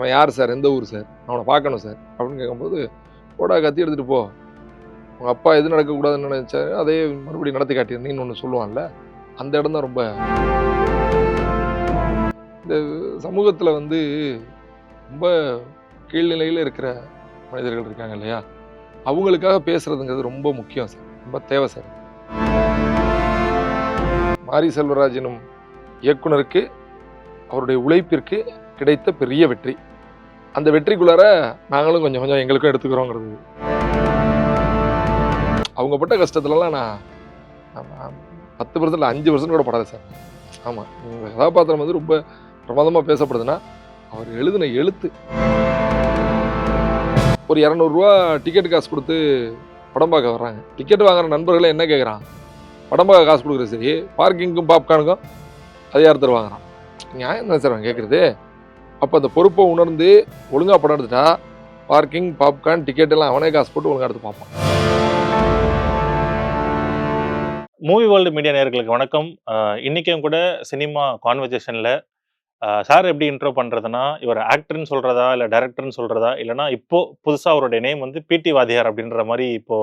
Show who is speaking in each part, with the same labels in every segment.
Speaker 1: அவன் யார் சார்? எந்த ஊர் சார்? அவனை பார்க்கணும் சார். அப்படின்னு கேட்கும்போது போடா கத்தி எடுத்துகிட்டு போ. உங்கள் அப்பா எது நடக்கக்கூடாதுன்னு நினச்சாரு. அதே மறுபடியும் நடத்தி காட்டியிருந்தீங்கன்னு ஒன்று சொல்லுவான்ல. அந்த இடம் தான் ரொம்ப இந்த சமூகத்தில் வந்து ரொம்ப கீழ்நிலையில் இருக்கிற மனிதர்கள் இருக்காங்க இல்லையா? அவங்களுக்காக பேசுகிறதுங்கிறது ரொம்ப முக்கியம் சார். ரொம்ப தேவை சார். மாரி செல்வராஜனும் இயக்குனருக்கு அவருடைய உழைப்பிற்கு கிடைத்த பெரிய வெற்றி. அந்த வெற்றிக்குள்ளார நாங்களும் கொஞ்சம் கொஞ்சம் எங்களுக்கும் எடுத்துக்கிறோங்கிறது. அவங்க பட்ட கஷ்டத்துலலாம் நான் பத்து பர்சன்ட் அஞ்சு பர்சன்ட் கூட படாது சார். ஆமாம் உங்கள் கதாபாத்திரம் வந்து ரொம்ப பிரமாதமாக பேசப்படுதுன்னா அவர் எழுதின எழுத்து. ஒரு இரநூறுவா டிக்கெட் காசு கொடுத்து படம் பார்க்க வர்றாங்க. டிக்கெட் வாங்குற நண்பர்களே என்ன கேட்குறான் படம் பார்க்க காசு கொடுக்குறது சரி பார்க்கிங்க்கும் பாப்கார்னுக்கும் அது யார் தருவாங்கிறான்? நியாயம் தான் சார் அவன் கேட்குறது அப்போ அந்த பொறுப்பை உணர்ந்து ஒழுங்காக படம் எடுத்துட்டா பார்க்கிங் பாப்கார்ன் டிக்கெட் எல்லாம் அவனே காசு போட்டு ஒழுங்கா எடுத்து பார்ப்பான்.
Speaker 2: மூவி வேர்ல்டு மீடியா நேயர்களுக்கு வணக்கம். அஹ் இன்னைக்கும் கூட சினிமா கான்வர்சேஷனில் சார் எப்படி இன்ட்ரோ பண்ணுறதுனா இவர் ஆக்டர்னு சொல்கிறதா இல்லை டைரக்டர்னு சொல்கிறதா இல்லைனா இப்போ புதுசாக அவருடைய நேம் வந்து பிடி வாதியார் அப்படின்ற மாதிரி இப்போ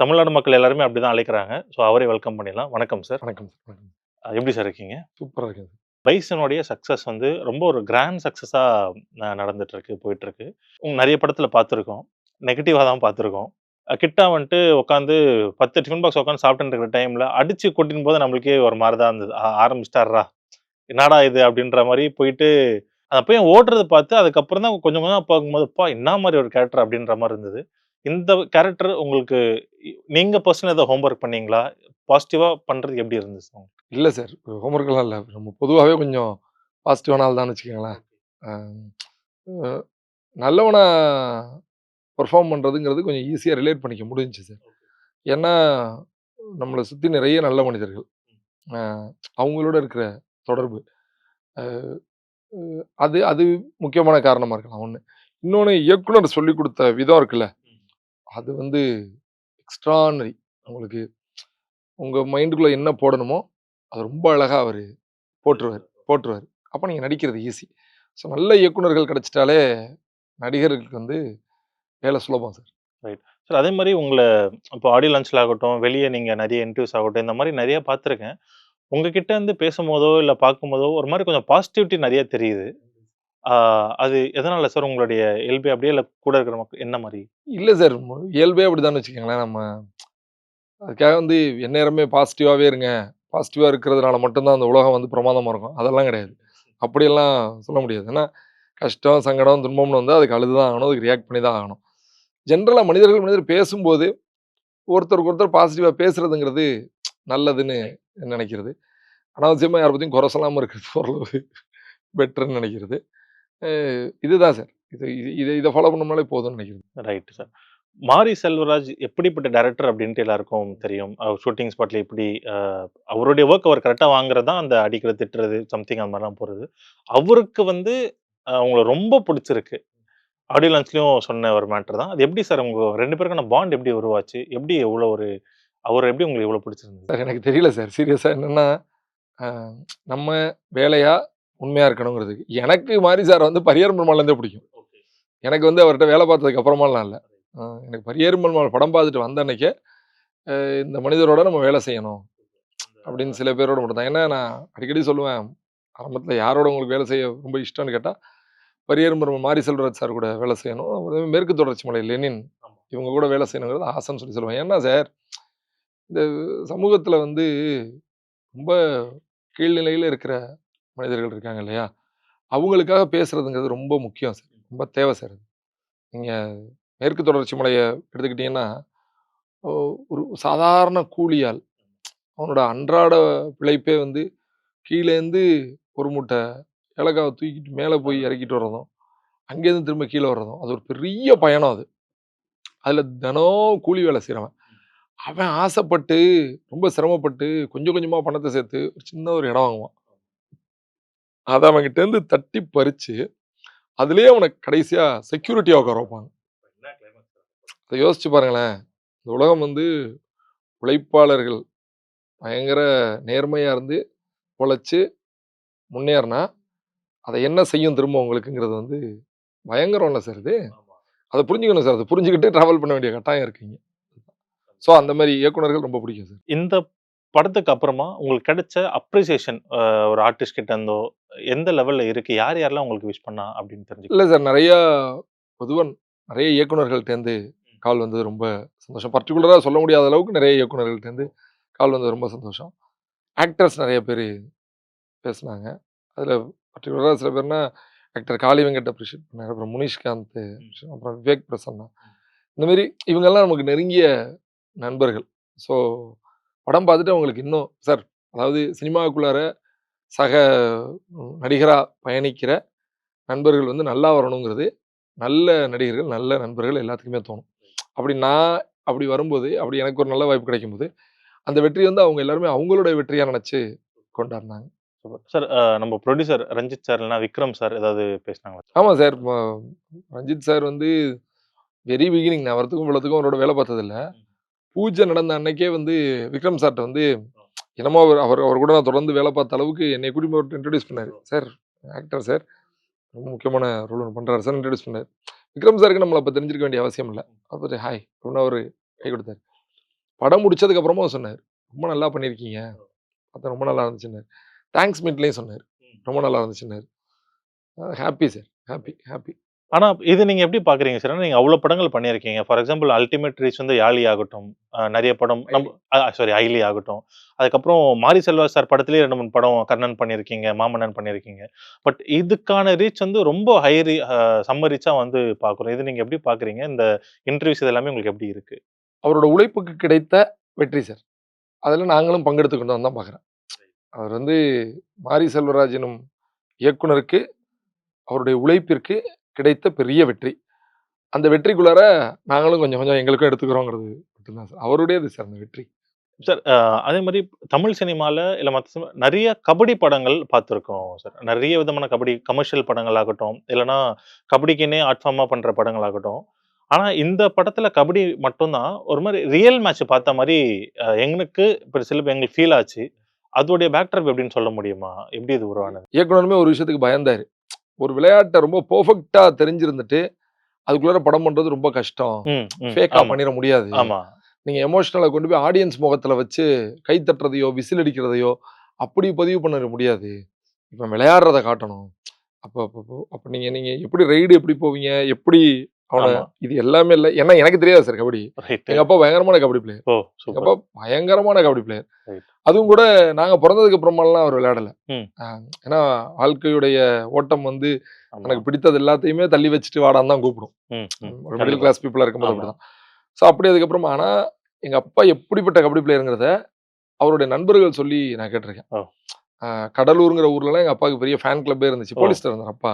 Speaker 2: தமிழ்நாடு மக்கள் எல்லாருமே அப்படி தான் அழைக்கிறாங்க. ஸோ அவரே வெல்கம் பண்ணிடலாம். வணக்கம் சார்
Speaker 1: வணக்கம் சார்
Speaker 2: எப்படி சார் இருக்கீங்க?
Speaker 1: சூப்பராக இருக்குது
Speaker 2: பைசனுடைய சக்ஸஸ் வந்து ரொம்ப ஒரு கிராண்ட் சக்ஸஸாக நடந்துட்டுருக்கு போயிட்டுருக்கு. போயிட்டு நிறைய படத்தில் பார்த்துருக்கோம் நெகட்டிவாக தான் பார்த்துருக்கோம் கிட்டா வந்துட்டு உட்காந்து பத்து டிஃபன் பாக்ஸ் உட்காந்து சாப்பிட்டு இருக்கிற டைமில் அடித்து கொட்டின் போது நம்மளுக்கே ஒரு மாதிரி தான் இருந்தது. ஆரம்பிச்சிட்டாரா என்னடா இது? அப்படின்ற மாதிரி போயிட்டு அந்த பையன் ஓடுறது பார்த்து அதுக்கப்புறம் தான் கொஞ்சம் கொஞ்சம் பார்க்கும்போது அப்பா என்ன மாதிரி ஒரு கேரக்டர் அப்படின்ற மாதிரி இருந்தது. இந்த கேரக்டர் உங்களுக்கு நீங்கள் பர்சனல் ஏதாவது ஹோம்ஒர்க் பண்ணீங்களா? பாசிட்டிவா பண்றது எப்படி இருந்துச்சு?
Speaker 1: இல்லை சார் ஹோம்ஒர்க்கெல்லாம் இல்லை. நம்ம பொதுவாகவே கொஞ்சம் பாசிட்டிவான ஆள் தான் வச்சுக்கோங்களேன். நல்லவனா பெர்ஃபார்ம் பண்ணுறதுங்கிறது கொஞ்சம் ஈஸியாக ரிலேட் பண்ணிக்க முடிஞ்சுச்சு சார் ஏன்னா நம்மளை சுற்றி நிறைய நல்ல மனிதர்கள். அவங்களோட இருக்கிற தொடர்பு. அது அது முக்கியமான காரணமாக இருக்கலாம். ஒன்று இன்னொன்று இயக்குனர் சொல்லி கொடுத்த விதம் இருக்குல்ல. அது வந்து எக்ஸ்ட்ரானரி உங்களுக்கு உங்கள் மைண்டுக்குள்ளே என்ன போடணுமோ அது ரொம்ப அழகாக அவர் போட்டுருவார் போட்டுருவார். அப்போ நீங்கள் நடிக்கிறது ஈஸி. ஸோ நல்ல இயக்குனர்கள் கிடைச்சிட்டாலே நடிகர்களுக்கு வந்து வேலை சுலபம் சார்.
Speaker 2: சார் அதே மாதிரி உங்களை இப்போ ஆடியோ லான்ச்சில் ஆகட்டும் வெளியே நீங்கள் நிறைய இன்டர்வியூஸ் ஆகட்டும் இந்த மாதிரி நிறைய பார்த்துருக்கேன் உங்ககிட்ட இருந்து பேசும்போதோ இல்லை பார்க்கும்போதோ ஒரு மாதிரி கொஞ்சம் பாசிட்டிவிட்டி நிறைய தெரியுது. அது எதனால சார் உங்களுடைய இயல்பு அப்படியே இல்லை கூட இருக்கிற மக்கள் என்ன மாதிரி
Speaker 1: இல்லை சார் இயல்பே அப்படி தான் வச்சுக்கோங்களேன் நம்ம அதுக்காக வந்து எந்நேரமே பாசிட்டிவாகவே இருங்க. பாசிட்டிவாக இருக்கிறதுனால மட்டும்தான் அந்த உலகம் வந்து பிரமாதமாக இருக்கும். அதெல்லாம் கிடையாது. அப்படியெல்லாம் சொல்ல முடியாது. ஏன்னா கஷ்டம் சங்கடம் துன்பம்னு வந்து அதுக்கு அழுது தான் ஆகணும். அதுக்கு ரியாக்ட் பண்ணி தான் ஆகணும். ஜென்ரலாக மனிதர்கள் மனிதர் பேசும்போது ஒருத்தருக்கு ஒருத்தர் பாசிட்டிவாக பேசுறதுங்கிறது நல்லதுன்னு நினைக்கிறது. அனாவசியமாக யாரை பற்றியும் குறை சொல்லாமல் இருக்கிறது ஓரளவு பெட்டர்னு நினைக்கிறது. இதுதான் சார். இது இது இதை ஃபாலோ பண்ணோம்னாலே போதும்னு நினைக்கிறது.
Speaker 2: Right sir. மாரி செல்வராஜ் எப்படிப்பட்ட டைரக்டர் அப்படின்ட்டு எல்லாருக்கும் தெரியும். ஷூட்டிங் ஸ்பாட்ல எப்படி அவருடைய ஒர்க் அவர் கரெக்டாக வாங்குறது தான் அந்த அடிக்கிறது திட்டுறது சம்திங் அந்த மாதிரிலாம் போகிறது அவருக்கு வந்து உங்களை ரொம்ப பிடிச்சிருக்கு. ஆடியோ லான்ச்லயும் சொன்ன ஒரு மேட்டர் தான். அது எப்படி சார் உங்க ரெண்டு பேருக்கான பாண்ட் எப்படி உருவாச்சு? எப்படி எவ்வளோ ஒரு அவர் எப்படி உங்களுக்கு எவ்வளோ பிடிச்சிருந்தது?
Speaker 1: சார் எனக்கு தெரியல சார். சீரியஸாக என்னென்னா நம்ம வேலையா உண்மையாக இருக்கணுங்கிறதுக்கு எனக்கு மாரி சார் வந்து பரியர் பெருமாள்லேருந்தே பிடிக்கும். எனக்கு வந்து அவர்கிட்ட வேலை பார்த்ததுக்கு அப்புறமாலாம் இல்லை. அஹ் எனக்கு பரியர் பெருமாள் படம் பார்த்துட்டு வந்த அன்னைக்கே இந்த மனிதரோட நம்ம வேலை செய்யணும் அப்படின்னு சில பேரோட மட்டும் தான் ஏன்னா நான் அடிக்கடி சொல்லுவேன் ஆரம்பத்தில் யாரோட உங்களுக்கு வேலை செய்ய ரொம்ப இஷ்டம்னு கேட்டால் பரியர் பெருமாள் மாரி செல்வராஜ் சார் கூட வேலை செய்யணும் அப்புறம் மேற்கு தொடர்ச்சி மலை லெனின் இவங்க கூட வேலை செய்யணுங்கிறது ஆசைன்னு சொல்லி சொல்லுவேன். ஏன்னா சார் இந்த சமூகத்தில் வந்து ரொம்ப கீழ்நிலையில் இருக்கிற மனிதர்கள் இருக்காங்க இல்லையா? அவங்களுக்காக பேசுறதுங்கிறது ரொம்ப முக்கியம் சார். ரொம்ப தேவை சார். அது நீங்கள் மேற்கு தொடர்ச்சி மலையை எடுத்துக்கிட்டிங்கன்னா ஒரு சாதாரண கூலியால் அவனோட அன்றாட பிழைப்பே வந்து கீழேருந்து ஒரு மூட்டை ஏலக்காவை தூக்கிட்டு மேலே போய் இறக்கிட்டு வர்றதும் அங்கேருந்து திரும்ப கீழே வர்றதும் அது ஒரு பெரிய பயணம் அது. அதில் தினம் கூலி வேலை செய்கிறவன் அவன் ஆசைப்பட்டு ரொம்ப சிரமப்பட்டு கொஞ்சம் கொஞ்சமாக பணத்தை சேர்த்து ஒரு சின்ன ஒரு இடம் வாங்குவான். அதை அவன்கிட்டேருந்து தட்டி பறித்து அதுலேயே அவனை கடைசியாக செக்யூரிட்டியாக உட்கார வைப்பாங்க. அதை யோசிச்சு பாருங்களேன். இந்த உலகம் வந்து உழைப்பாளர்கள் பயங்கர நேர்மையாக இருந்து உழைச்சி முன்னேறினா அதை என்ன செய்யும் திரும்ப உங்களுக்குங்கிறது வந்து பயங்கரம் இல்லை சார் இது. அதை புரிஞ்சுக்கணும் சார். அதை புரிஞ்சுக்கிட்டு ட்ராவல் பண்ண வேண்டிய கட்டாயம் இருக்குங்க. ஸோ அந்த மாதிரி இயக்குனர்கள் ரொம்ப பிடிக்கும் சார்.
Speaker 2: இந்த படத்துக்கு அப்புறமா உங்களுக்கு கிடைச்ச அப்ரிசியேஷன் ஒரு ஆர்டிஸ்ட் கிட்ட இருந்தோ எந்த லெவல்ல இருக்கு? யார் யாரெல்லாம் உங்களுக்கு விஷ் பண்ணா அப்படின்னு தெரிஞ்சுக்க
Speaker 1: இல்லை சார். நிறையா பொதுவாக நிறைய இயக்குனர்கள்ட்டேருந்து கால் வந்தது ரொம்ப சந்தோஷம். பர்டிகுலராக சொல்ல முடியாத அளவுக்கு நிறைய இயக்குனர்கள்ட்டேருந்து கால் வந்தது ரொம்ப சந்தோஷம். ஆக்டர்ஸ் நிறைய பேர் பேசுனாங்க. அதில் பர்டிகுலராக சில பேர்னா ஆக்டர் காளி வெங்கட் அப்ரிஷியேட் பண்ணார் அப்புறம் முனிஷ்காந்த் அப்புறம் விவேக் பிரசன்னா. இந்த மாதிரி இவங்கெல்லாம் நமக்கு நெருங்கிய நண்பர்கள். ஸோ படம் பார்த்துட்டு அவங்களுக்கு இன்னும் சார் அதாவது சினிமாவுக்குள்ளார சக நடிகராக பயணிக்கிற நண்பர்கள் வந்து நல்லா வரணுங்கிறது நல்ல நடிகர்கள் நல்ல நண்பர்கள் எல்லாத்துக்குமே தோணும். அப்படி நான் அப்படி வரும்போது அப்படி எனக்கு ஒரு நல்ல வாய்ப்பு கிடைக்கும்போது அந்த வெற்றி வந்து அவங்க எல்லாருமே அவங்களோட வெற்றியாக நினச்சி கொண்டாடினாங்க.
Speaker 2: சார் நம்ம ப்ரொடியூசர் ரஞ்சித் சார் இல்லைனா விக்ரம் சார் ஏதாவது பேசினாங்களா?
Speaker 1: ஆமாம் சார் ரஞ்சித் சார் வந்து வெரி பிகினிங் நான் வரத்துக்கும் இவ்வளோத்துக்கும் அவரோட வேலை பார்த்ததில்ல. பூஜை நடந்த அன்னைக்கே வந்து விக்ரம் சார்ட்ட வந்து என்னமோ அவர் அவர் அவர் கூட நான் தொடர்ந்து வேலை பார்த்த அளவுக்கு என்னை கூட்டி ஒரு இன்ட்ரடியூஸ் பண்ணார். சார் ஆக்டர் சார் ரொம்ப முக்கியமான ரோல் ஒன்று பண்ணுறாரு சார் இன்ட்ரடியூஸ் பண்ணார். விக்ரம் சாருக்கு நம்மளை அப்போ தெரிஞ்சிருக்க வேண்டிய அவசியம் இல்லை. அப்போ ஹாய் அப்படின்னு அவர் கை கொடுத்தாரு. படம் முடிச்சதுக்கு அப்புறமா சொன்னார். ரொம்ப நல்லா பண்ணியிருக்கீங்க. பார்த்தா ரொம்ப நல்லா இருந்துச்சுன்னார். தேங்க்ஸ் மீட்லேயும் சொன்னார். ரொம்ப நல்லா இருந்துச்சுன்னார். Happy sir. ஹாப்பி. ஹாப்பி.
Speaker 2: ஆனா இது நீங்க எப்படி பாக்குறீங்க சார் நீங்க அவ்வளவு படங்கள் பண்ணியிருக்கீங்க. ஃபார் எக்ஸாம்பிள் அல்டிமேட் ரீச் வந்து யாழி ஆகட்டும். அஹ் நிறைய படம் நம்ம சாரி ஐலி ஆகட்டும். அதுக்கப்புறம் மாரி செல்வா சார் படத்துலயே ரெண்டு மூணு படம் கர்ணன் பண்ணியிருக்கீங்க மாமன்னன் பண்ணியிருக்கீங்க. பட் இதுக்கான ரீச் வந்து ரொம்ப ஹை சம்ம ரீச்சா வந்து பாக்குறோம். இது நீங்க எப்படி பாக்குறீங்க? இந்த இன்டர்வியூஸ் இது எல்லாமே உங்களுக்கு எப்படி இருக்கு?
Speaker 1: அவரோட உழைப்புக்கு கிடைத்த வெற்றி சார். அதில் நாங்களும் பங்கெடுத்துக்கிட்டோம் தான் பார்க்குறேன் அவர் வந்து மாரி செல்வராஜனும் இயக்குனருக்கு அவருடைய உழைப்பிற்கு கிடைத்த பெரிய வெற்றி. அந்த வெற்றிக்குள்ளார நாங்களும் கொஞ்சம் கொஞ்சம் எங்களுக்கும் எடுத்துக்கிறோங்கிறது மட்டும்தான் சார். அவருடையது சார் அந்த வெற்றி.
Speaker 2: சார் அதே மாதிரி தமிழ் சினிமால இல்ல மற்ற நிறைய கபடி படங்கள் பார்த்துருக்கோம் சார். நிறைய விதமான கபடி கமர்ஷியல் படங்கள் ஆகட்டும் இல்லைன்னா கபடிக்குன்னே ஆர்ட் ஃபார்மா பண்ற படங்கள் ஆகட்டும் ஆனா இந்த படத்துல கபடி மட்டும்தான் ஒரு மாதிரி ரியல் மேட்ச் பார்த்த மாதிரி எங்களுக்கு இப்போ சில எங்களுக்கு ஃபீல் ஆச்சு. அதோடைய பேக்ட்ரப் எப்படின்னு சொல்ல முடியுமா? எப்படி இது உருவானது?
Speaker 1: இயக்குனருமே ஒரு விஷயத்துக்கு பயந்தார். ஒரு விளையாட்டை ரொம்ப பர்ஃபெக்டாக தெரிஞ்சிருந்துட்டு அதுக்குள்ளார படம் பண்ணுறது ரொம்ப கஷ்டம்.
Speaker 2: ஆமா,
Speaker 1: பண்ணிட முடியாது.
Speaker 2: ஆமா.
Speaker 1: நீங்கள் எமோஷனலை கொண்டு போய் ஆடியன்ஸ் முகத்தில் வச்சு கை தட்டுறதையோ விசில் அடிக்கிறதையோ அப்படி பதிவு பண்ண முடியாது. இப்போ விளையாடுறத காட்டணும். அப்போ அப்போ அப்போ நீங்கள் நீங்கள் எப்படி ரைடு எப்படி போவீங்க? எப்படி அவனை. இது எல்லாமே இல்லை ஏன்னா எனக்கு தெரியாது சார் கபடி
Speaker 2: ரைட்
Speaker 1: எங்கள் அப்பா பயங்கரமான கபடி பிளேயர்
Speaker 2: சூப்பர்
Speaker 1: அப்பா பயங்கரமான கபடி பிளேயர். அதுவும் கூட நாங்கள் பிறந்ததுக்கு அப்புறமாலாம் அவர் விளையாடலை. ஏன்னா வாழ்க்கையுடைய ஓட்டம் வந்து. எனக்கு பிடித்தது எல்லாத்தையுமே தள்ளி வச்சுட்டு வாடான்னு தான் கூப்பிடும். ஒரு மிடில். கிளாஸ் பீப்புளாக இருக்கும்போது. அப்படிதான் ஸோ அப்படி அதுக்கப்புறமா ஆனால் எங்கள் அப்பா எப்படிப்பட்ட கபடி பிளேயருங்கிறத அவருடைய நண்பர்கள் சொல்லி நான் கேட்டிருக்கேன் கடலூருங்கிற ஊர்லலாம் எங்கள் அப்பாவுக்கு பெரிய ஃபேன் கிளப்பே இருந்துச்சு. போலீஸ்ல இருந்தார் அப்பா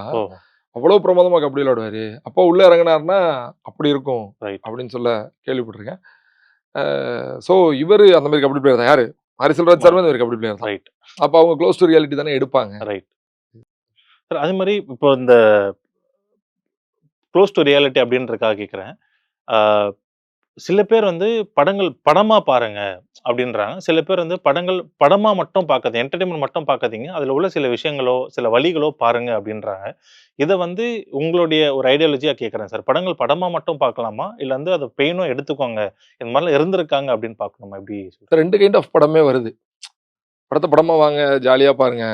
Speaker 1: அவ்வளோ பிரமாதமாக கபடி விளையாடுவார் அப்பா உள்ளே இறங்கினாருன்னா அப்படி இருக்கும்
Speaker 2: ரைட்
Speaker 1: அப்படின்னு சொல்ல கேள்விப்பட்டிருக்கேன். ஸோ இவர் அந்த மாதிரி கபடி பிளேயர் தான். யாரு? மாரி செல்வராஜ் அந்த மாதிரி கபடி பிளேயர் தான்.
Speaker 2: ரைட்
Speaker 1: அப்போ அவங்க க்ளோஸ் டு ரியாலிட்டி தானே எடுப்பாங்க.
Speaker 2: ரைட் சார் அதே மாதிரி இப்போ இந்த க்ளோஸ் டு ரியாலிட்டி அப்படின்றதுக்காக கேட்குறேன் சில பேர் வந்து படங்கள் படமாக பாருங்க அப்படின்றாங்க. சில பேர் வந்து படங்கள் படமாக மட்டும் பார்க்காது என்டர்டெயின்மெண்ட் மட்டும் பார்க்காதீங்க அதில் உள்ள சில விஷயங்களோ சில வழிகளோ பாருங்க அப்படின்றாங்க. இதை வந்து உங்களுடைய ஒரு ஐடியாலஜியாக கேட்குறேன் சார். படங்கள் படமாக மட்டும் பார்க்கலாமா இல்லை வந்து அதை பெயினும் எடுத்துக்கோங்க. இந்த மாதிரிலாம் இருந்திருக்காங்க அப்படின்னு பார்க்கணுமா எப்படி
Speaker 1: ரெண்டு கைண்ட் ஆஃப் படமே வருது. படத்தை படமாக வாங்க ஜாலியாக பாருங்க.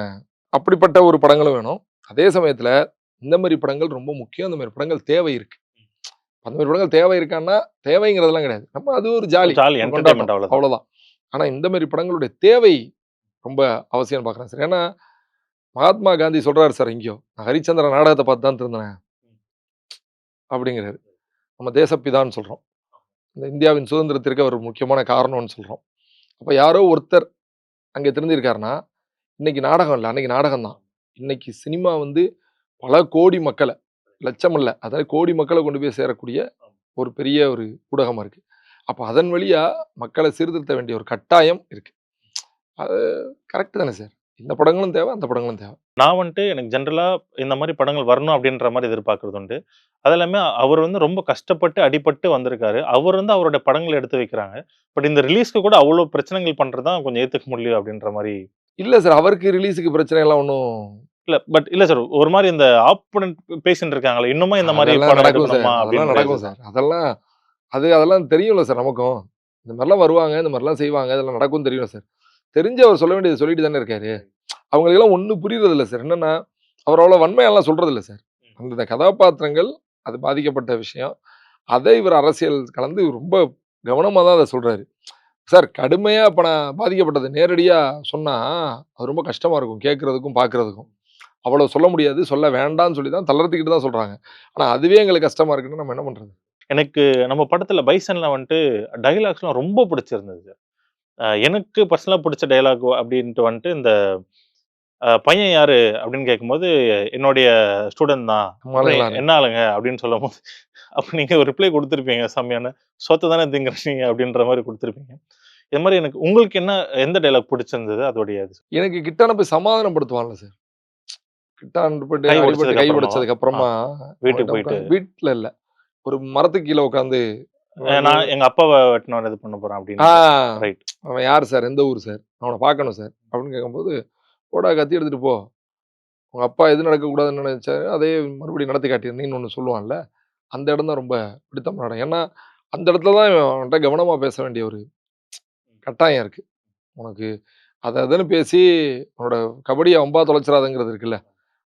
Speaker 1: அப்படிப்பட்ட ஒரு படங்களும் வேணும். அதே சமயத்தில் இந்த மாதிரி படங்கள் ரொம்ப முக்கியம். அந்த மாதிரி படங்கள் தேவை இருக்குது அந்த மாதிரி படங்கள் தேவை இருக்கான்னா தேவைங்கிறதெல்லாம் கிடையாது. நம்ம அது ஒரு ஜாலி.
Speaker 2: ஜாலி
Speaker 1: ஒரு.
Speaker 2: அவ்வளோதான்
Speaker 1: அவ்வளவுதான். ஆனா இந்த மாதிரி படங்களுடைய தேவை ரொம்ப அவசியம் பார்க்குறேன் சார். ஏன்னா மகாத்மா காந்தி சொல்றாரு சார் எங்கேயோ நான் ஹரிச்சந்திர நாடகத்தை பார்த்து தான் திருந்தினேன் அப்படிங்கிறாரு. நம்ம தேசப்பிதான்னு சொல்றோம். இந்த இந்தியாவின் சுதந்திரத்திற்கு அவர் முக்கியமான காரணம்னு சொல்றோம். அப்ப யாரோ ஒருத்தர் அங்கே திருந்திருக்காருன்னா இன்னைக்கு நாடகம் இல்லை அன்னைக்கு நாடகம் தான் இன்னைக்கு சினிமா வந்து பல கோடி மக்களை லட்சம் இல்லை அதாவது கோடி மக்களை கொண்டு போய் சேரக்கூடிய ஒரு பெரிய ஒரு ஊடகமா இருக்கு. அப்போ அதன் வழியா மக்களை சீர்திருத்த வேண்டிய ஒரு கட்டாயம் இருக்கு. அது கரெக்ட் தானே சார்? இந்த படங்களும் தேவை அந்த படங்களும் தேவை.
Speaker 2: நான் வந்துட்டு எனக்கு ஜென்ரலா இந்த மாதிரி படங்கள் வரணும் அப்படின்ற மாதிரி எதிர்பார்க்கறது உண்டு. அது எல்லாமே அவர் வந்து ரொம்ப கஷ்டப்பட்டு அடிபட்டு வந்திருக்காரு. அவர் வந்து அவரோட படங்களை எடுத்து வைக்கிறாங்க. பட் இந்த ரிலீஸ்க்கு கூட அவ்வளோ பிரச்சனைகள் பண்றதுதான் கொஞ்சம் ஏத்துக்க முடியல அப்படின்ற மாதிரி
Speaker 1: இல்ல சார் அவருக்கு ரிலீஸுக்கு பிரச்சனை எல்லாம் ஒன்றும்
Speaker 2: இல்ல பட் இல்ல சார் ஒரு மாதிரி இந்த ஆப்போனன்ட் பேசிட்டு இருக்காங்களே இன்னுமா இந்த மாதிரி
Speaker 1: நடக்கும் சார் அதெல்லாம் நடக்கும் சார் அதெல்லாம் அது அதெல்லாம் தெரியும்ல சார் நமக்கும். இந்த மாதிரிலாம் வருவாங்க இந்த மாதிரிலாம் செய்வாங்க இதெல்லாம் நடக்கும் தெரியும் சார் தெரிஞ்சு அவர் சொல்ல வேண்டியது சொல்லிட்டு தானே இருக்காரு. அவங்களுக்கெல்லாம் ஒன்றும் புரியுறது இல்லை சார் என்னன்னா அவர் அவ்வளோ வன்மையெல்லாம் சொல்றது இல்லை சார் அந்த கதாபாத்திரங்கள் அது பாதிக்கப்பட்ட விஷயம். அதை இவர் அரசியல் கலந்து ரொம்ப கவனமாக தான் அதை சொல்றாரு. சார் கடுமையாக இப்போ நான் பாதிக்கப்பட்டது நேரடியாக சொன்னால் அது ரொம்ப கஷ்டமாக இருக்கும் கேட்குறதுக்கும் பார்க்குறதுக்கும் அவ்வளோ சொல்ல முடியாது. சொல்ல வேண்டாம்னு சொல்லி தான் தளர்த்திக்கிட்டு தான் சொல்கிறாங்க ஆனால் அதுவே எங்களுக்கு கஷ்டமாக இருக்குன்னு நம்ம என்ன பண்ணுறது
Speaker 2: எனக்கு நம்ம படத்துல பைசன்ல வந்துட்டு டைலாக்ஸ்லாம் ரொம்ப பிடிச்சிருந்தது எனக்கு பர்சனலாக பிடிச்ச டைலாக் அப்படின்ட்டு வந்துட்டு இந்த பையன் யாரு அப்படின்னு கேட்கும்போது என்னுடைய ஸ்டூடெண்ட் தான். என்ன ஆளுங்க அப்படின்னு சொல்லும் போது அப்போ நீங்க ஒரு ரிப்ளை கொடுத்துருப்பீங்க செம்மையான சொத்தை தானே திங்குறீங்க அப்படின்ற மாதிரி கொடுத்துருப்பீங்க. இது மாதிரி எனக்கு உங்களுக்கு என்ன எந்த டைலாக் பிடிச்சிருந்தது? அதோடைய
Speaker 1: எனக்கு கிட்டான போய் சமாதானப்படுத்துவான்ல சார். கிட்டான் போயிட்டு
Speaker 2: கை உடைச்சதுக்கு அப்புறமா? வீட்டுக்கு போயிட்டு.
Speaker 1: வீட்டுல இல்ல. ஒரு மரத்துக்கு கீழே உட்காந்து
Speaker 2: நான் எங்க அப்பாவை வெட்டினவர் இது பண்ண போறேன் அப்படின்னு ரைட்
Speaker 1: அவன் யார் சார்? எந்த ஊர் சார்? அவனை பார்க்கணும் சார். அப்படின்னு கேட்கும்போது போடா கத்தி எடுத்துட்டு போ. உங்க அப்பா எது நடக்கக்கூடாதுன்னு நினைச்சாரு அதே மறுபடியும் நடத்தி காட்டியிருந்தீங்கன்னு ஒன்று சொல்லுவான்ல? அந்த இடம் தான் ரொம்ப பிடித்தமான இடம். ஏன்னா அந்த இடத்துல தான் அவன்கிட்ட கவனமா பேச வேண்டிய ஒரு கட்டாயம் இருக்கு. உனக்கு அதை அதுன்னு பேசி உன்னோட கபடியை அம்பா தொலைச்சிடாதுங்கிறது இருக்குல்ல.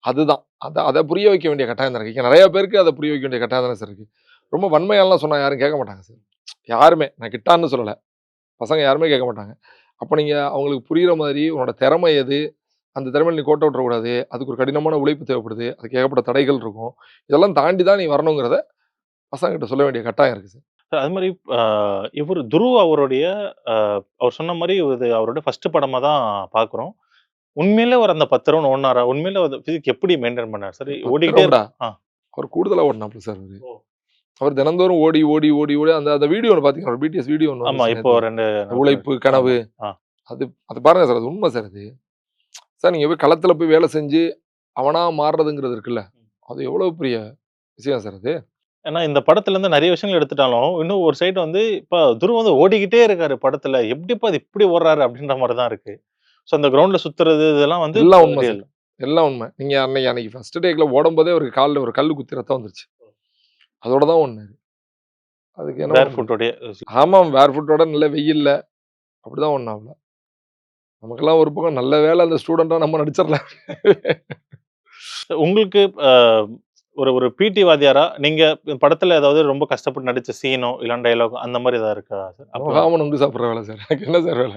Speaker 1: அதுதான். அதை அதை புரிய வைக்க வேண்டிய கட்டாயம் தான் இருக்குது நிறைய பேருக்கு அதை புரிய வைக்க வேண்டிய கட்டாயம் தானே சார் இருக்குது ரொம்ப வன்மையாலாம் சொன்னால் யாரும் கேட்க மாட்டாங்க சார் யாருமே நான் கிட்டான்னு சொல்லலை. பசங்க யாருமே கேட்க மாட்டாங்க. அப்போ நீங்கள் அவங்களுக்கு புரிகிற மாதிரி உன்னோட திறமை எது? அந்த திறமையில் நீ கோட்டை விட்டுறக்கூடாது. அதுக்கு ஒரு கடினமான உழைப்பு தேவைப்படுது. அதுக்கு ஏகப்பட்ட தடைகள் இருக்கும். இதெல்லாம் தாண்டி தான் நீ வரணுங்கிறத பசங்ககிட்ட சொல்ல வேண்டிய கட்டாயம் இருக்குது சார்
Speaker 2: அது மாதிரி இவர் துருவ் அவருடைய அவர் சொன்ன மாதிரி இது அவரோட ஃபஸ்ட்டு படமாக தான் பார்க்குறோம் உண்மையிலே அவர் அந்த பத்து ரவுண்ட் ஒன்னாரா உண்மையிலே பிசிக் எப்படி மெயின்டைன் பண்ணார்? சரி ஓடிக்கிட்டே.
Speaker 1: அவர் கூடுதலாக ஓடினாப்புல சார் அவரு. தினந்தோறும் ஓடி ஓடி ஓடி ஓடி அந்த அந்த வீடியோ ஒன்று பார்த்தீங்கன்னா பிடிஎஸ் வீடியோ ஒன்று
Speaker 2: ஆமா இப்போ ரெண்டு
Speaker 1: உழைப்பு கனவு. அது அது பாருங்க சார் அது உண்மை சார் அது. சார் நீங்கள் போய் களத்தில் போய் வேலை செஞ்சு அவனா மாறுறதுங்கிறது இருக்குல்ல? அது எவ்வளோ பெரிய விஷயம் சார் அது?
Speaker 2: ஏன்னா இந்த படத்துல இருந்து நிறைய விஷயங்கள் எடுத்துட்டாலும் இன்னும் ஒரு சைடு வந்து இப்ப துருவ் வந்து ஓடிக்கிட்டே இருக்காரு படத்துல. எப்படிப்பா அது இப்படி ஓடுறாரு அப்படின்ற மாதிரி தான் இருக்கு. ஸோ அந்த கிரவுண்ட்ல சுத்துறது இதெல்லாம் வந்து
Speaker 1: எல்லாம் உண்மை எல்லாம் உண்மை. நீங்கள் அன்னைக்கு அன்னைக்கு ஃபர்ஸ்ட் டேக்கில் ஓடும்போதே ஒரு காலில் ஒரு கல் குத்தி ரத்தம் வந்துருச்சு. அதோட தான் ஒன்று அதுக்கு என்ன
Speaker 2: உடைய
Speaker 1: முடியும்? ஆமாம் வேர் ஃபுட்டோட நல்ல வெயில்ல அப்படிதான் ஒன்றும் ஆகல நமக்கெல்லாம் ஒரு பக்கம் நல்ல வேலை அந்த ஸ்டூடெண்ட்டாக நம்ம நடிச்சிடலாம்
Speaker 2: உங்களுக்கு ஒரு ஒரு பிடி வாத்தியாரா? நீங்க படத்துல ஏதாவது ரொம்ப கஷ்டப்பட்டு நடிச்ச சீனோ இல்ல டைலாக் அந்த மாதிரி ஏதாவது இருக்கா சார்? அப்போ
Speaker 1: முகாம நொங்கு சாப்பிட்ற வேலை சார். எனக்கு என்ன சார் வேலை?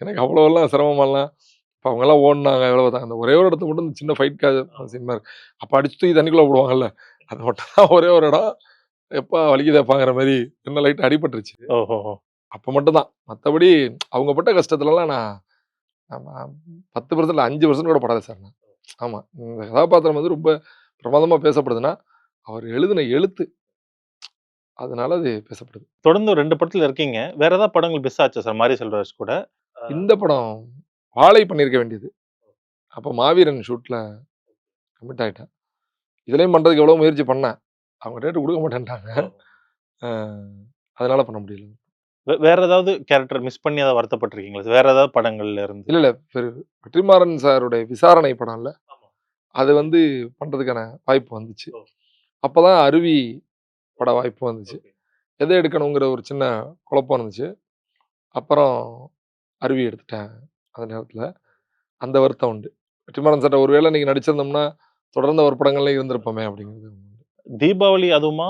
Speaker 1: எனக்கு அவ்வளோலாம் சிரமமெல்லாம். இப்போ அவங்கெல்லாம் ஓடினாங்க எவ்வளோ தான் அந்த ஒரே ஒரு இடத்த மட்டும் இந்த சின்ன ஃபைட் சினிமா இருக்கு. அப்போ அடிச்சு தூக்கி தண்ணிக்குள்ளே போடுவாங்கல்ல. அது மட்டும் தான் ஒரே ஒரு இடம். எப்போ வலிக்கு தேப்பாங்கிற மாதிரி என்ன லைட் அடிபட்டுருச்சு.
Speaker 2: ஓஹோ.
Speaker 1: அப்போ மட்டும் தான். மற்றபடி அவங்க பட்ட கஷ்டத்துலலாம் நான் நான் பத்து பர்சன்ட் அஞ்சு பர்சன்ட் கூட படாது சார் நான். ஆமாம் இந்த கதாபாத்திரம் வந்து ரொம்ப பிரமாதமாக பேசப்படுதுன்னா அவர் எழுதின எழுத்து அதனால அது பேசப்படுது.
Speaker 2: தொடர்ந்து ஒரு ரெண்டு படத்துல இருக்கீங்க. வேற ஏதாவது படங்கள் மிஸ் ஆச்சா சார் மாரி செல்வராஜ் கூட.
Speaker 1: இந்த படம் வாழை பண்ணியிருக்க வேண்டியது. அப்போ மாவீரன் ஷூட்டில் கமிட் ஆகிட்டேன் இதுலேயும் பண்ணுறதுக்கு எவ்வளோ முயற்சி பண்ணேன். அவங்க டேட்டு கொடுக்க மாட்டேன்ட்டாங்க. அதனால பண்ண முடியல.
Speaker 2: வேற ஏதாவது கேரக்டர் மிஸ் பண்ணி அதை வருத்தப்பட்டிருக்கீங்களா? வேற ஏதாவது படங்கள்ல இருந்து?
Speaker 1: இல்லை இல்லை. வெற்றிமாறன் சாருடைய விசாரணை படம்ல அது வந்து பண்ணுறதுக்கான வாய்ப்பு வந்துச்சு. அப்போ தான் அருவி பட வாய்ப்பு வந்துச்சு. எதை எடுக்கணுங்கிற ஒரு சின்ன குழப்பம் இருந்துச்சு அப்புறம் அருவி எடுத்துட்டேன் அந்த நேரத்தில். அந்த வருத்தம் உண்டு. வெற்றிமாறன் சார்ட்ட ஒருவேளை இன்னைக்கு நடிச்சிருந்தோம்னா தொடர்ந்து ஒரு படங்கள்ல இருந்திருப்போமே அப்படிங்கிறது.
Speaker 2: தீபாவளி அதுவுமா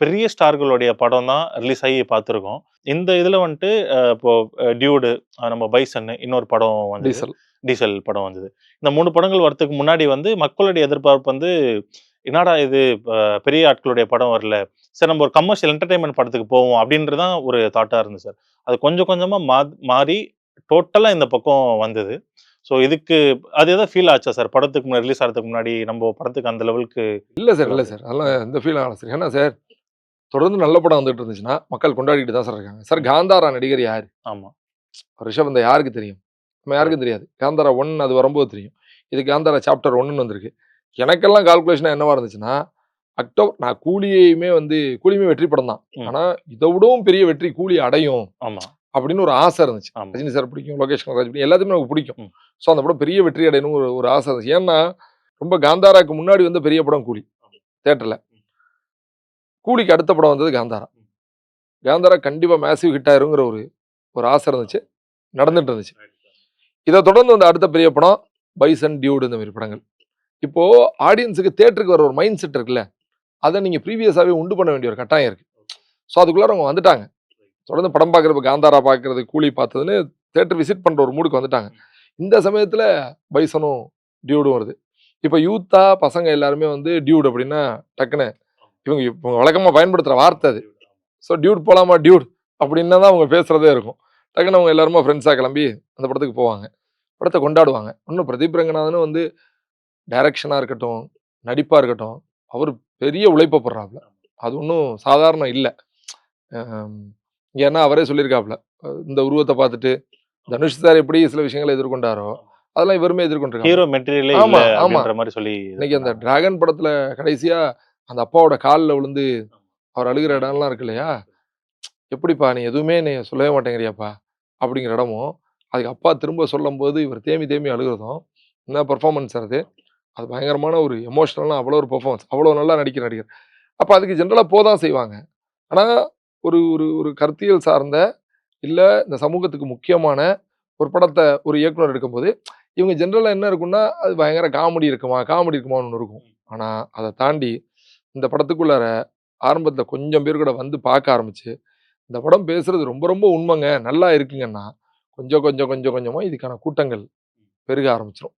Speaker 2: பெரிய ஸ்டார்களுடைய படம் தான் ரிலீஸ் ஆகி பார்த்துருக்கோம். இந்த இதுல வந்துட்டு இப்போ டியூடு நம்ம பைசன் இன்னொரு படம் வந்து
Speaker 1: டீசல்.
Speaker 2: டீசல் படம் வந்தது. இந்த மூணு படங்கள் வரதுக்கு முன்னாடி வந்து மக்களுடைய எதிர்பார்ப்பு வந்து என்னடா இது பெரிய ஆட்களுடைய படம் வரல சரி நம்ம ஒரு கமர்ஷியல் என்டர்டைன்மெண்ட் படத்துக்கு போவோம் அப்படின்றதான் ஒரு தாட்டா இருந்துச்சு சார். அது கொஞ்சம் கொஞ்சமா மா மாறி டோட்டலா இந்த பக்கம் வந்தது. ஸோ இதுக்கு அது எதாவது ஃபீல் ஆச்சா சார்? படத்துக்கு முன்னாடி ரிலீஸ் ஆகிறதுக்கு முன்னாடி நம்ம படத்துக்கு அந்த லெவலுக்கு
Speaker 1: இல்லை சார். இல்லை சார். அதெல்லாம் எந்த ஃபீல் ஆகல சார். ஏன்னா சார் தொடர்ந்து நல்ல படம் வந்துட்டு இருந்துச்சுன்னா மக்கள் கொண்டாடிட்டு தான் சார் இருக்காங்க. சார் காந்தாரா நடிகர் யார்?
Speaker 2: ஆமா.
Speaker 1: ரிஷப் இந்த யாருக்கு தெரியும்? நம்ம யாருக்கும் தெரியாது. காந்தாரா ஒன் அது வரும்போது தெரியும். இது காந்தாரா சாப்டர் ஒன்னு வந்திருக்கு. எனக்கெல்லாம் கால்குலேஷன் என்னவா இருந்துச்சுன்னா அக்டோபர் நான் கூலியையுமே வந்து கூலியுமே வெற்றி படம் தான். ஆனா இதை விடவும் பெரிய வெற்றி கூலி அடையும்
Speaker 2: ஆமா.
Speaker 1: அப்படின்னு ஒரு ஆசை இருந்துச்சு. ரஜினி சார் பிடிக்கும் லோகேஷ் கனகராஜ் பிடிக்கும் எல்லாத்தையுமே எனக்கு பிடிக்கும். ஸோ அந்த படம் பெரிய வெற்றி அடையணும் ஒரு ஒரு ஆசை இருந்துச்சு. ஏன்னா ரொம்ப காந்தாராக்கு முன்னாடி வந்த பெரிய படம் கூலி. தேட்டரில் கூலிக்கு அடுத்த படம் வந்தது காந்தாரா. காந்தாரா கண்டிப்பாக மேசிவ் ஹிட் ஆயிருங்கிற ஒரு ஒரு ஆசை இருந்துச்சு. நடந்துட்டு இருந்துச்சு. இதை தொடர்ந்து வந்த அடுத்த பெரிய படம் பைசன் டியூடு இந்த மாதிரி படங்கள். இப்போ ஆடியன்ஸுக்கு தேட்டருக்கு வர ஒரு மைண்ட் செட் இருக்குல்ல. அதை நீங்கள் ப்ரீவியஸாகவே உண்டு பண்ண வேண்டிய ஒரு கட்டாயம் இருக்குது ஸோ அதுக்குள்ளார அவங்க வந்துட்டாங்க. தொடர்ந்து படம் பார்க்குறது காந்தாரா பார்க்குறது கூலி பார்த்ததுன்னு தேட்டர் விசிட் பண்ணுற ஒரு மூடுக்கு வந்துட்டாங்க. இந்த சமயத்தில் பைசனும் டியூடும் வருது. இப்போ யூத்தா பசங்க எல்லாருமே வந்து டியூட் அப்படின்னா டக்குன்னு இவங்க இவங்க வழக்கமாக பயன்படுத்துகிற வார்த்தை அது. ஸோ டியூட் போகலாமா டியூட் அப்படின்னா தான் அவங்க பேசுகிறதே இருக்கும். டக்குன்னு அவங்க எல்லாருமா ஃப்ரெண்ட்ஸாக கிளம்பி அந்த படத்துக்கு போவாங்க. படத்தை கொண்டாடுவாங்க. இன்னும் பிரதீப் ரங்கநாதனும் வந்து டைரக்ஷனாக இருக்கட்டும் நடிப்பாக இருக்கட்டும் அவர் பெரிய உழைப்பை போடுறாப்புல அது ஒன்றும் சாதாரணம் இல்லை. ஏன்னா அவரே சொல்லியிருக்காப்புல இந்த உருவத்தை பார்த்துட்டு தனுஷ் சார் எப்படி சில விஷயங்களை எதிர்கொண்டாரோ அதெல்லாம் இவருமே எதிர்கொண்டிருக்காங்க.
Speaker 2: ஹீரோ மெட்டீரியலே
Speaker 1: ஆமா,
Speaker 2: மாதிரி சொல்லி
Speaker 1: இன்னைக்கு அந்த டிராகன் படத்துல கடைசியா அந்த அப்பாவோட காலில் விழுந்து அவர் அழுகிற இடம்லாம் இருக்கு இல்லையா? எப்படிப்பா நீ எதுவுமே நீ சொல்லவே மாட்டேங்கிறியாப்பா? அப்படிங்கிற இடமும் அதுக்கு அப்பா திரும்ப சொல்லும்போது இவர் தேம்பி தேம்பி அழுகிறதும் என்ன பெர்ஃபார்மன்ஸ் அது? அது பயங்கரமான ஒரு எமோஷனலாக அவ்வளோ ஒரு பெர்ஃபார்மன்ஸ் அவ்வளோ நல்லா நடிக்கிற நடிகர். அப்போ அதுக்கு ஜென்ரலாக போதான் செய்வாங்க. ஆனால் ஒரு ஒரு ஒரு கருத்தியல் சார்ந்த இல்லை இந்த சமூகத்துக்கு முக்கியமான ஒரு படத்தை ஒரு இயக்குனர் எடுக்கும்போது இவங்க ஜென்ரலாக என்ன இருக்கும்னா அது பயங்கர காமெடி இருக்குமா காமெடி இருக்குமான்னு ஒன்று இருக்கும். ஆனால் அதை தாண்டி இந்த படத்துக்குள்ளார ஆரம்பத்தில் கொஞ்சம் பேர் கூட வந்து பார்க்க ஆரம்பிச்சு இந்த படம் பேசுறது ரொம்ப ரொம்ப உண்மைங்க நல்லா இருக்குங்கன்னா கொஞ்சம் கொஞ்சம் கொஞ்சம் கொஞ்சமாக இதுக்கான கூட்டங்கள் பெருக ஆரம்பிச்சிடும்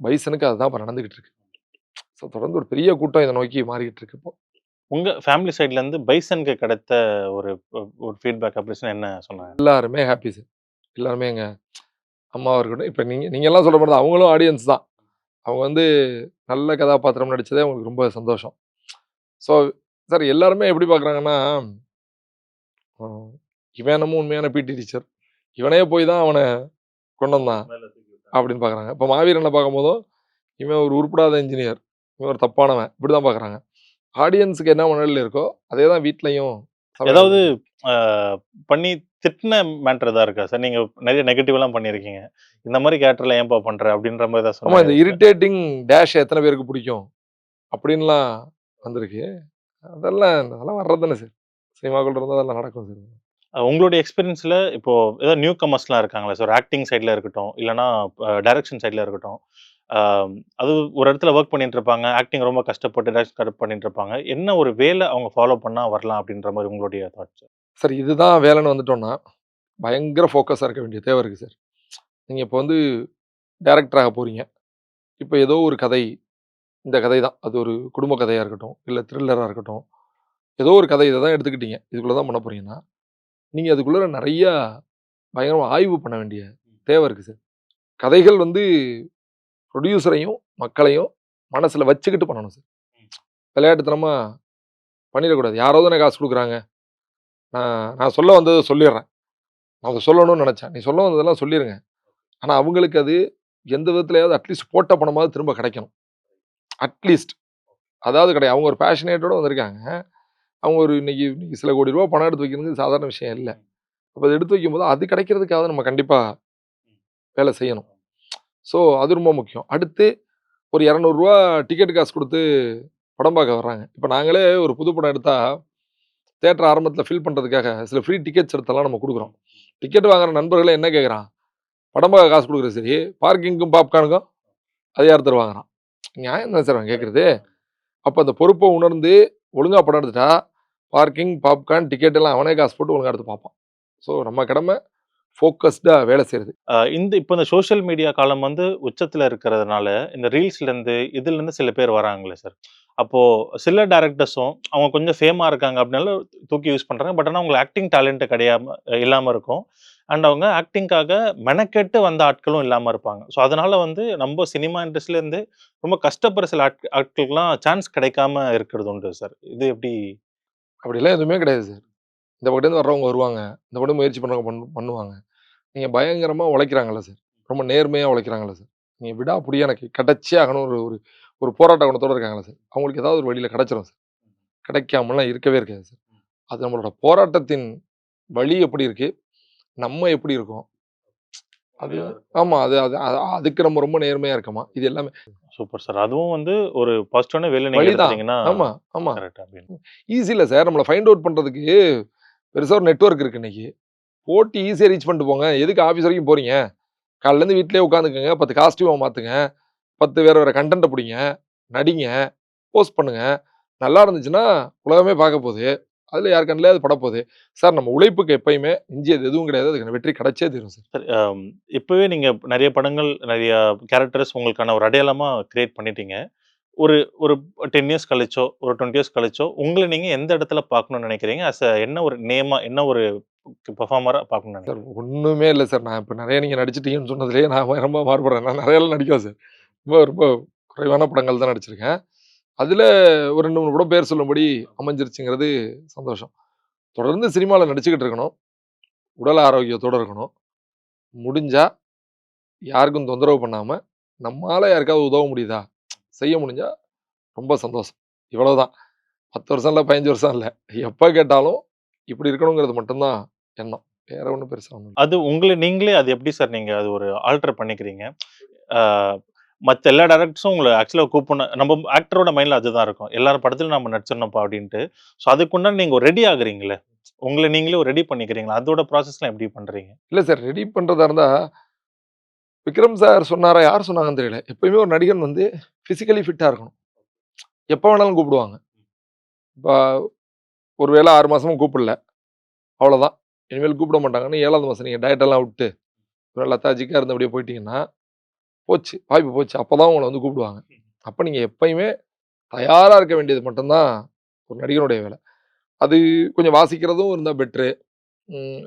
Speaker 1: பைசனுக்கு அதுதான் இப்போ நடந்துகிட்டு இருக்கு ஸோ தொடர்ந்து ஒரு பெரிய கூட்டம் இதை நோக்கி மாறிக்கிட்டு இருக்கு இப்போ.
Speaker 2: உங்க ஃபேமிலி சைடுல இருந்து பைசனுக்கு கிடைத்த ஒரு ஒரு ஃபீட்பேக் அப்படின்னு என்ன சொன்னாங்க?
Speaker 1: எல்லாருமே ஹாப்பி சார். எல்லாருமே எங்க அம்மாவாக இருக்கட்டும் இப்போ நீங்கள் நீங்கள் எல்லாம் சொல்ல முடியாது அவங்களும் ஆடியன்ஸ் தான். அவங்க வந்து நல்ல கதாபாத்திரம் நடிச்சதே அவங்களுக்கு ரொம்ப சந்தோஷம். ஸோ சார் எல்லாருமே எப்படி பார்க்குறாங்கன்னா இவன் என்னமோ உண்மையான பிடி டீச்சர் இவனே போய் தான் அவனை கொண்டு வந்தான். அப்படின்னு பார்க்குறாங்க இப்போ மாவீரனை பார்க்கும்போதும் இவன் ஒரு உருப்படாத இன்ஜினியர் இவன் ஒரு தப்பானவன். இப்படி தான் பார்க்குறாங்க ஆடியன்ஸுக்கு என்ன மனநிலை இருக்கோ அதே தான் வீட்லையும்
Speaker 2: ஏதாவது பண்ணி திட்டின மேட்டர் தான் இருக்கா? சார் நீங்க நிறைய நெகட்டிவ் எல்லாம் பண்ணிருக்கீங்க இந்த மாதிரி கேரக்டர்ல ஏன்பா பண்ற? அப்படின்ற மாதிரி தான்
Speaker 1: ஆமா இந்த இரிட்டேட்டிங் டேஷ் எத்தனை பேருக்கு பிடிக்கும்? அப்படின்லாம் வந்திருக்கு. அதெல்லாம் அதெல்லாம் வர்றது சார். சினிமாக்குள்ள இருந்தால் அதெல்லாம் நடக்கும் சார்.
Speaker 2: உங்களுடைய எக்ஸ்பீரியன்ஸில் இப்போ ஏதாவது நியூ கமர்ஸ்லாம் இருக்காங்களா சார் ஆக்டிங் சைடில் இருக்கட்டும் இல்லைன்னா டைரக்ஷன் சைடில் இருக்கட்டும் அது ஒரு இடத்துல ஒர்க் பண்ணிட்டு இருப்பாங்க ஆக்டிங் ரொம்ப கஷ்டப்பட்டு டைரக்ஷன் பண்ணிட்டு இருப்பாங்க. என்ன ஒரு வேலை அவங்க ஃபாலோ பண்ணால் வரலாம் அப்படின்ற மாதிரி உங்களுடைய தாட்ஸ்
Speaker 1: சார் இதுதான் வேலைன்னு வந்துட்டோம்னா பயங்கர ஃபோக்கஸாக இருக்க வேண்டிய தேவை இருக்குது சார். நீங்கள் இப்போ வந்து டேரக்டராக போகிறீங்க இப்போ ஏதோ ஒரு கதை இந்த கதை தான். அது ஒரு குடும்ப கதையாக இருக்கட்டும் இல்லை த்ரில்லராக இருக்கட்டும் ஏதோ ஒரு கதை இதை தான் எடுத்துக்கிட்டீங்க. இதுக்குள்ளே தான் பண்ண போகிறீங்கன்னா நீங்கள் அதுக்குள்ளே நிறைய பயங்கரமாக ஆய்வு பண்ண வேண்டிய தேவை இருக்குது சார். கதைகள் வந்து ப்ரொடியூசரையும் மக்களையும் மனசில் வச்சுக்கிட்டு பண்ணணும் சார். விளையாட்டுத்தனமாக பண்ணிடக்கூடாது யாரோ தானே காசு கொடுக்குறாங்க. நான் நான் சொல்ல வந்ததை சொல்லிடுறேன் நான் அதை சொல்லணும்னு நினச்சேன். நீ சொல்ல வந்ததெல்லாம் சொல்லிடுங்க ஆனால் அவங்களுக்கு அது எந்த விதத்துலையாவது அட்லீஸ்ட் போட்ட பணமாவது திரும்ப கிடைக்கணும். அட்லீஸ்ட். அதாவது கிடையாது. அவங்க ஒரு பேஷனேட்டோட வந்திருக்காங்க. அவங்க ஒரு இன்னைக்கு இன்னைக்கு சில கோடி ரூபா பணம் எடுத்து வைக்கிறது சாதாரண விஷயம் இல்லை. அப்போ அதை எடுத்து வைக்கும்போது அது கிடைக்கிறதுக்காக நம்ம கண்டிப்பாக வேலை செய்யணும். ஸோ அது ரொம்ப முக்கியம். அடுத்து ஒரு இரநூறுவா டிக்கெட் காசு கொடுத்து படம் பார்க்க வர்றாங்க. இப்போ நாங்களே ஒரு புது படம் எடுத்தால் தேட்டர் ஆரம்பத்தில் ஃபில் பண்ணுறதுக்காக சில ஃப்ரீ டிக்கெட்ஸ் எடுத்தெல்லாம் நம்ம கொடுக்குறோம். டிக்கெட் வாங்குற நண்பர்களே என்ன கேட்குறான் படம் பார்க்க காசு கொடுக்குறது சரி பார்க்கிங்க்கும் பாப்கார்னுக்கும் அதே யார் வாங்குறான் நியாயம் தான் சார் அவன் கேட்குறது அப்போ அந்த பொறுப்பை உணர்ந்து ஒழுங்காக படம் எடுத்துட்டா பார்க்கிங் பாப்கார்ன் டிக்கெட் எல்லாம் அவனே காசு போட்டு ஒழுங்கா எடுத்து பார்ப்பான். ஸோ நம்ம கடமை ஃபோக்கஸ்டாக வேலை செய்கிறது
Speaker 2: இந்த இப்போ இந்த சோஷியல் மீடியா காலம் வந்து உச்சத்தில் இருக்கிறதுனால இந்த ரீல்ஸ்லேருந்து இதுலேருந்து சில பேர் வராங்களே சார். அப்போது சில டேரக்டர்ஸும் அவங்க கொஞ்சம் ஃபேமாக இருக்காங்க அப்படின்னால தூக்கி யூஸ் பண்ணுறாங்க பட் ஆனால் அவங்க ஆக்டிங் டேலண்ட்டு கிடையாம இல்லாமல் இருக்கும். அண்ட் அவங்க ஆக்டிங்காக மெனக்கெட்டு வந்த ஆட்களும் இல்லாமல் இருப்பாங்க. ஸோ அதனால் வந்து நம்ம சினிமா இண்டஸ்ட்ரியிலேருந்து ரொம்ப கஷ்டப்படுற சில ஆட்க- ஆட்களுக்கெலாம் சான்ஸ் கிடைக்காம இருக்கிறது உண்டு சார். இது எப்படி
Speaker 1: அப்படிலாம் எதுவுமே கிடையாது சார். இந்த பக்கத்துலேருந்து வர்றவங்க வருவாங்க. இந்த பக்கம் முயற்சி பண்ணுறவங்க பண்ணு பண்ணுவாங்க. நீங்கள் பயங்கரமாக உழைக்கிறாங்கல்ல சார். ரொம்ப நேர்மையாக உழைக்கிறாங்கல்ல சார். நீங்கள் விடா அப்படியே எனக்கு கிடைச்சே ஆகணும். ஒரு ஒரு ஒரு போராட்ட குணத்தோடு இருக்காங்களா சார். அவங்களுக்கு ஏதாவது ஒரு வழியில் கிடச்சிரும் சார். கிடைக்காமலாம் இருக்கவே இருக்காது சார். அது நம்மளோட போராட்டத்தின் வழி எப்படி இருக்குது நம்ம எப்படி இருக்கோம்? அது ஆமா அது அது அது- அதுக்கு நம்ம ரொம்ப நேர்மையா இருக்கோமா? இது எல்லாமே.
Speaker 2: Super sir. அதுவும் வந்து ஒரு பாசிட்டிவான வேலை
Speaker 1: வழிதான். ஆமா ஆமா. ஈஸி இல்லை சார். நம்மளை ஃபைண்ட் அவுட் பண்ணுறதுக்கு பெருசாக ஒரு நெட்வொர்க் இருக்கு இன்னைக்கு. போட்டு ஈஸியாக ரீச் பண்ணிட்டு போங்க. எதுக்கு ஆஃபீஸ் வரைக்கும் போறீங்க? காலையிலேருந்து வீட்டிலே உட்காந்துக்கங்க பத்து காஸ்டியூமை மாற்றுங்க பத்து வேற வேற கண்டென்ட்டை பிடிங்க. நடிங்க. போஸ்ட் பண்ணுங்க. நல்லா இருந்துச்சுன்னா உலகமே பார்க்க போகுது. அதில் யார் கண்ணிலே அது பட போகுது சார் நம்ம உழைப்புக்கு எப்பயுமே இஞ்சியது எதுவும் கிடையாது. அதுக்கு வெற்றி கிடைச்சே தீரும் சார்.
Speaker 2: சரி இப்பவே நீங்க நிறைய படங்கள் நிறைய கேரக்டர்ஸ் உங்களுக்கான ஒரு அடையாளமா கிரியேட் பண்ணிட்டீங்க. ஒரு ஒரு டென் இயர்ஸ் கழிச்சோ ஒரு டுவெண்ட்டி இயர்ஸ் கழிச்சோ உங்களை நீங்க எந்த இடத்துல பார்க்கணும்னு நினைக்கிறீங்க? அஸ் என்ன ஒரு நேமா என்ன ஒரு பெர்ஃபார்மரா பார்க்கணும்னு
Speaker 1: சார் ஒன்றுமே இல்லை சார். நான் இப்போ நிறைய நீங்கள் நடிச்சிட்டீங்கன்னு சொன்னதுலேயே நான் ரொம்ப மாறுபடுறேன். நான் நிறையலாம் நடிக்கல சார். ரொம்ப ரொம்ப குறைவான படங்கள் தான் நடிச்சிருக்கேன். அதில் ஒரு ரெண்டு மூணு கூட பேர் சொல்லும்படி அமைஞ்சிருச்சுங்கிறது சந்தோஷம். தொடர்ந்து சினிமாவில் நடிச்சுக்கிட்டு இருக்கணும். உடல் ஆரோக்கியத்தோடு இருக்கணும். முடிஞ்சால் யாருக்கும் தொந்தரவு பண்ணாமல் நம்மளால் யாருக்காவது உதவ முடியுதா? செய்ய முடிஞ்சால் ரொம்ப சந்தோஷம். இவ்வளோதான் பத்து வருஷம் இல்லை பதினஞ்சு வருஷம் இல்லை. எப்போ கேட்டாலும் இப்படி இருக்கணுங்கிறது மட்டும்தான் எண்ணம். வேற ஒன்றும் பெருசாக
Speaker 2: அது உங்களை நீங்களே அது எப்படி சார் நீங்கள் அது ஒரு ஆல்டர் பண்ணிக்கிறீங்க? மற்ற எல்லா டேரக்டர்ஸும் உங்களை ஆக்சுவலாக கூப்பிடணும். நம்ம ஆக்டரோட மைண்டில் அதுதான் இருக்கும். எல்லாரும் படத்துலையும் நம்ம நடிச்சிடணும்ப்பா அப்படின்ட்டு. ஸோ அதுக்குண்டான நீங்கள் ரெடி ஆகுறீங்களே உங்களை நீங்களே ரெடி பண்ணிக்கிறீங்களா? அதோட ப்ராசஸ்லாம் எப்படி பண்ணுறீங்க
Speaker 1: இல்லை சார் ரெடி பண்ணுறதா இருந்தால் விக்ரம் சார் சொன்னாரா யார் சொன்னாங்கன்னு தெரியல. எப்பயுமே ஒரு நடிகன் வந்து ஃபிசிக்கலி ஃபிட்டாக இருக்கணும். எப்போ வேணாலும் கூப்பிடுவாங்க. இப்போ ஒரு வேளை ஆறு மாதமும் கூப்பிடல. அவ்வளோதான் இனிமேல் கூப்பிட மாட்டாங்கன்னு ஏழாவது மாதம் நீங்கள் டயட்டெல்லாம் விட்டு நல்லா தாஜிக்காக இருந்தபடியே அப்படியே போயிட்டீங்கன்னா போச்சு. வாய்ப்பு போச்சு. அப்போ தான் உங்களை வந்து கூப்பிடுவாங்க. அப்போ நீங்கள் எப்பயுமே தயாராக இருக்க வேண்டியது மட்டும்தான் ஒரு நடிகனுடைய வேலை. அது கொஞ்சம் வாசிக்கிறதும் இருந்தால் பெட்ரு.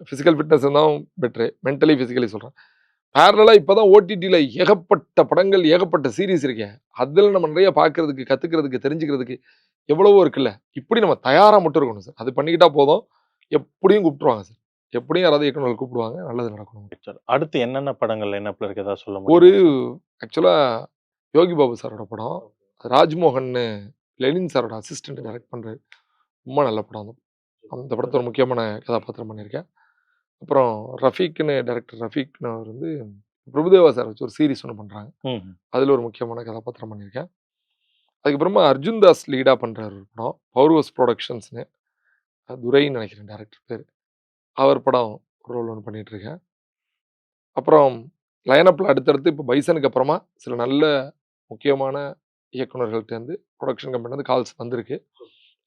Speaker 1: ஃபிசிக்கல் ஃபிட்னஸ் இருந்தாலும் பெட்ரு. மென்டலி ஃபிசிக்கலி சொல்கிறேன் பேரலாக இப்போ தான் ஓடிடியில் ஏகப்பட்ட படங்கள் ஏகப்பட்ட சீரிஸ் இருக்கே. அதில் நம்ம நிறைய பார்க்கறதுக்கு கற்றுக்கிறதுக்கு தெரிஞ்சுக்கிறதுக்கு எவ்வளவோ இருக்குல்ல. இப்படி நம்ம தயாராக மட்டும் இருக்கணும் சார். அது பண்ணிக்கிட்டா போதும். எப்படியும் கூப்பிட்டுருவாங்க சார். எப்படியும் யாராவது இயக்குநர்கள் கூப்பிடுவாங்க நல்லது நடக்கணும்.
Speaker 2: சார் அடுத்து என்னென்ன படங்கள் என்ன இருக்கு ஏதாவது சொல்ல
Speaker 1: ஒரு? ஆக்சுவலாக யோகி பாபு சாரோட படம் ராஜ்மோகன்னு லெனின் சாரோட அசிஸ்டன்ட் டைரக்ட் பண்ணுறாரு ரொம்ப நல்ல படம் அந்த அந்த படத்தை ஒரு முக்கியமான கதாபாத்திரம் பண்ணியிருக்கேன். அப்புறம் ரஃபீக்னு டைரக்டர் ரஃபீக்னு அவர் வந்து பிரபுதேவா சார் வச்சு ஒரு சீரிஸ் ஒன்று பண்ணுறாங்க. அதில் ஒரு முக்கியமான கதாபாத்திரம் பண்ணியிருக்கேன். அதுக்கப்புறமா அர்ஜுன் தாஸ் லீடாக பண்ணுறாரு ஒரு படம் பௌர்வஸ் ப்ரொடக்ஷன்ஸ்னு. துரைன்னு நினைக்கிறேன் டேரக்டர் பேர். அவர் படம் ரோல் ஒன்று பண்ணிட்டு இருக்கேன் அப்புறம் லைனப்பில் அடுத்தடுத்து இப்போ பைசனுக்கு அப்புறமா சில நல்ல முக்கியமான இயக்குனர்கள்ட்டேருந்து ப்ரொடக்ஷன் கம்பெனிலேருந்து கால்ஸ் வந்திருக்கு.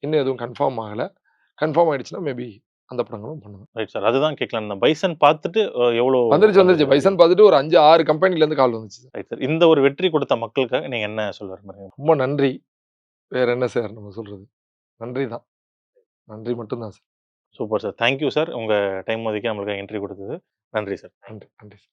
Speaker 1: இன்னும் எதுவும் கன்ஃபார்ம் ஆகலை. கன்ஃபார்ம் ஆயிடுச்சுன்னா மேபி அந்த படங்களும் பண்ணுவேன்.
Speaker 2: ரைட் சார் அதுதான் கேட்கலாம் இந்த பைசன் பார்த்துட்டு எவ்வளோ
Speaker 1: வந்துருச்சு வந்துருச்சு. பைசன் பார்த்துட்டு ஒரு அஞ்சு ஆறு கம்பெனிலேருந்து கால் வந்துச்சு
Speaker 2: ரைட் சார் இந்த ஒரு வெற்றி கொடுத்த மக்களுக்காக நீங்க என்ன சொல்ல விரும்புறீங்க
Speaker 1: ரொம்ப நன்றி. வேற என்ன சார் நம்ம சொல்றது? நன்றி தான் நன்றி மட்டும்தான் sir
Speaker 2: super sir. Thank you sir உங்கள் டைம் ஒதுக்கி நம்மளுக்கு என்ட்ரி கொடுத்தது. நன்றி சார்
Speaker 1: நன்றி நன்றி சார்